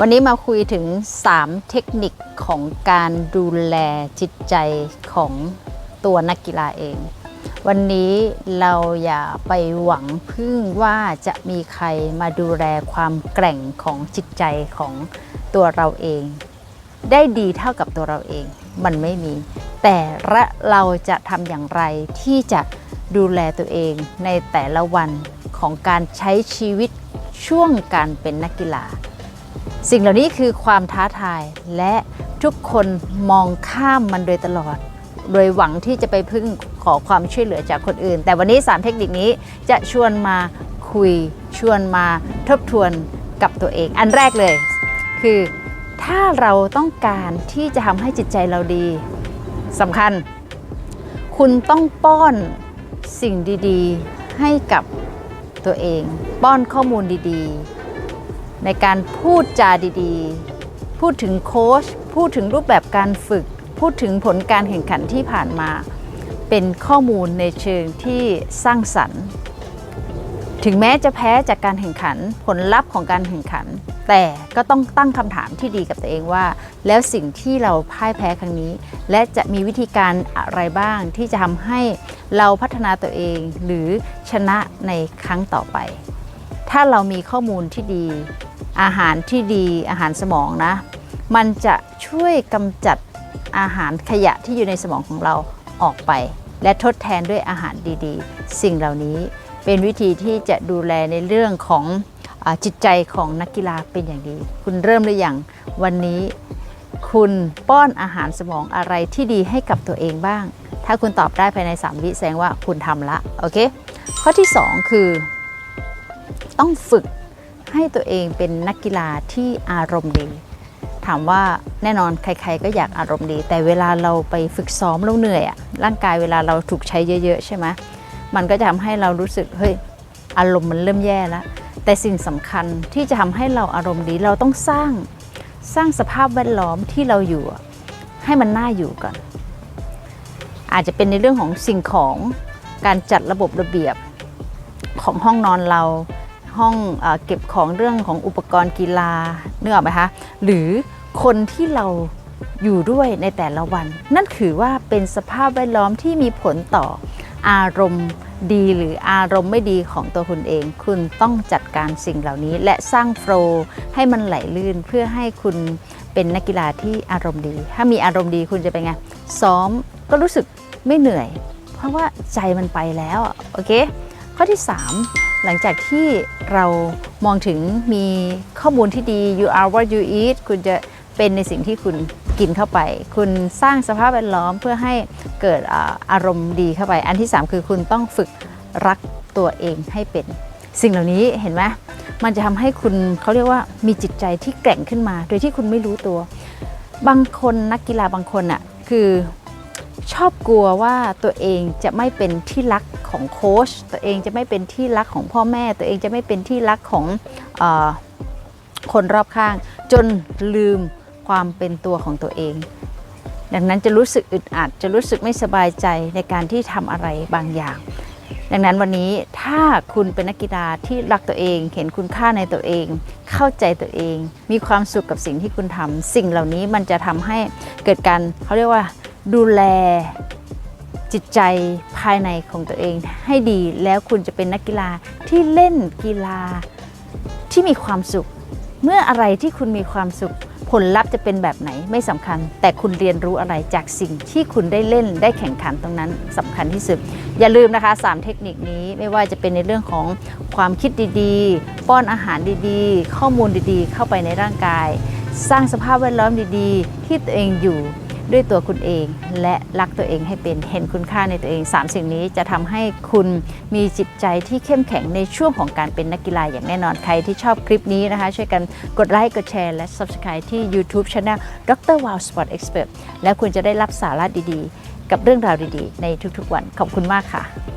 วันนี้มาคุยถึง 3 เทคนิคของการดูแลจิตใจของตัวนักกีฬาเอง วันนี้เราอย่าไปหวังพึ่งว่าจะมีใครมาดูแลความแกร่งของจิตใจของตัวเราเอง ได้ดีเท่ากับตัวเราเอง มันไม่มี แต่ละเราจะทำอย่างไรที่จะดูแลตัวเองในแต่ละวันของการใช้ชีวิตช่วงการเป็นนักกีฬา สิ่งเหล่านี้คือความท้าทายและทุกคนมองข้ามมันโดยตลอด โดยหวังที่จะไปพึ่งขอความช่วยเหลือจากคนอื่น แต่วันนี้ 3 เทคนิคนี้จะชวนมาคุย ชวนมาทบทวนกับตัวเอง อันแรกเลย คือถ้าเราต้องการที่จะทำให้จิตใจเราดีสำคัญ คุณต้องป้อนสิ่งดี ๆ ให้กับตัวเอง ป้อนข้อมูลดี ๆ ในการพูดจาดีๆ พูดถึงโค้ชพูดถึงรูปแบบการฝึก พูดถึงผลการแข่งขันที่ผ่านมา เป็นข้อมูลในเชิงที่สร้างสรรค์ ถึงแม้จะแพ้จากการแข่งขันผลลัพธ์ของการแข่งขัน แต่ก็ต้องตั้งคำถามที่ดีกับตัวเองว่า แล้วสิ่งที่เราพ่ายแพ้ครั้งนี้ และจะมีวิธีการอะไรบ้างที่จะทำให้เราพัฒนาตัวเอง หรือชนะในครั้งต่อไป ถ้าเรามีข้อมูลที่ดี อาหารที่ดีอาหารสมองนะ มันจะช่วยกำจัดอาหารขยะที่อยู่ในสมองของเราออกไป และทดแทนด้วยอาหารดีๆ สิ่งเหล่านี้เป็นวิธีที่จะดูแลในเรื่องของอจิตใจของนักกีฬาเป็นอย่างดี คุณเริ่มหรือยังวันนี้ คุณป้อนอาหารสมองอะไรที่ดีให้กับตัวเองบ้าง ถ้าคุณตอบได้ภายใน 3 วิแสดงว่าคุณทำละโอเคข้อที่ 2 คือ ต้องฝึก ให้ตัวเองเป็นนักกีฬาที่อารมณ์ดี ถามว่าแน่นอนใครๆก็อยากอารมณ์ดี แต่เวลาเราไปฝึกซ้อมเราเหนื่อยอะร่างกายเวลาเราถูกใช้เยอะๆใช่ไหมมันก็จะทำให้เรารู้สึกเฮ้ยอารมณ์มันเริ่มแย่แล้วแต่สิ่งสำคัญที่จะทำให้เราอารมณ์ดีเราต้องสร้างสร้างสภาพแวดล้อมที่เราอยู่ ให้มันน่าอยู่ก่อน อาจจะเป็นในเรื่องของสิ่งของการจัดระบบระเบียบของห้องนอนเรา ห้องเอเก็บของเรื่องของอุปกรณ์กีฬาเนื้อไหมคะหรือคนที่เราอยู่ด้วยในแต่ละวัน นั่นคือว่าเป็นสภาพแวดล้อมที่มีผลต่ออารมณ์ดีหรืออารมณ์ไม่ดีของตัวคุณเอง คุณต้องจัดการสิ่งเหล่านี้ และสร้างโฟลให้มันไหลลื่นเพื่อให้คุณเป็นนักกีฬาที่อารมณ์ดี ถ้ามีอารมณ์ดีคุณจะเป็นไง ซ้อมก็รู้สึกไม่เหนื่อย เพราะว่าใจมันไปแล้ว โอเค ข้อที่ 3 หลังจากที่เรามองถึงมีข้อมูลที่ดี you are what you eat คุณจะเป็นในสิ่งที่คุณกินเข้าไป คุณสร้างสภาพแวดล้อมเพื่อให้เกิดอารมณ์ดีเข้าไป อันที่ 3 คือคุณต้องฝึกรักตัวเองให้เป็น สิ่งเหล่านี้เห็นไหมมันจะทำให้คุณเขาเรียกว่ามีจิตใจที่แกร่งขึ้นมา โดยที่คุณไม่รู้ตัว บางคนนักกีฬาบางคนอะคือชอบกลัวว่าตัวเองจะไม่เป็นที่รัก ของโค้ชตัวเองจะไม่เป็นที่รักของพ่อแม่ ตัวเองจะไม่เป็นที่รักของออคนรอบข้าง จนลืมความเป็นตัวของตัวเอง ดังนั้นจะรู้สึกอึดอัด จะรู้สึกไม่สบายใจในการที่ทำอะไรบางอย่าง ดังนั้นวันนี้ถ้าคุณเป็นนักกีฬาที่รักตัวเอง เห็นคุณค่าในตัวเอง เข้าใจตัวเอง มีความสุขกับสิ่งที่คุณทำสิ่งเหล่านี้มันจะทำให้เกิดการเขาเรียกว่าดูแล จิตใจภายในของตัวเองให้ดีแล้วคุณจะเป็นนักกีฬาที่เล่นกีฬาที่มีความสุข เมื่ออะไรที่คุณมีความสุข ผลลัพธ์จะเป็นแบบไหนไม่สำคัญ แต่คุณเรียนรู้อะไรจากสิ่งที่คุณได้เล่นได้แข่งขันตรงนั้นสำคัญที่สุด อย่าลืมนะคะ 3 เทคนิคนี้ไม่ว่าจะเป็นในเรื่องของความคิดดีๆ ป้อนอาหารดีๆ ข้อมูลดีๆ เข้าไปในร่างกาย สร้างสภาพแวดล้อมดีๆ ที่ตัวเองอยู่ ด้วยตัวคุณเอง และรักตัวเองให้เป็นเห็นคุณค่าในตัวเอง 3 สิ่งนี้จะทำให้คุณมีจิตใจที่เข้มแข็งในช่วงของการเป็นนักกีฬาอย่างแน่นอนใครที่ชอบคลิปนี้นะคะ ช่วยกันกดไลค์กดแชร์และ Subscribe ที่ YouTube Channel Dr. Wow Sport Expert แล้วคุณจะได้รับสาระดีๆ กับเรื่องราวดีๆ ในทุกๆวันขอบคุณมากค่ะ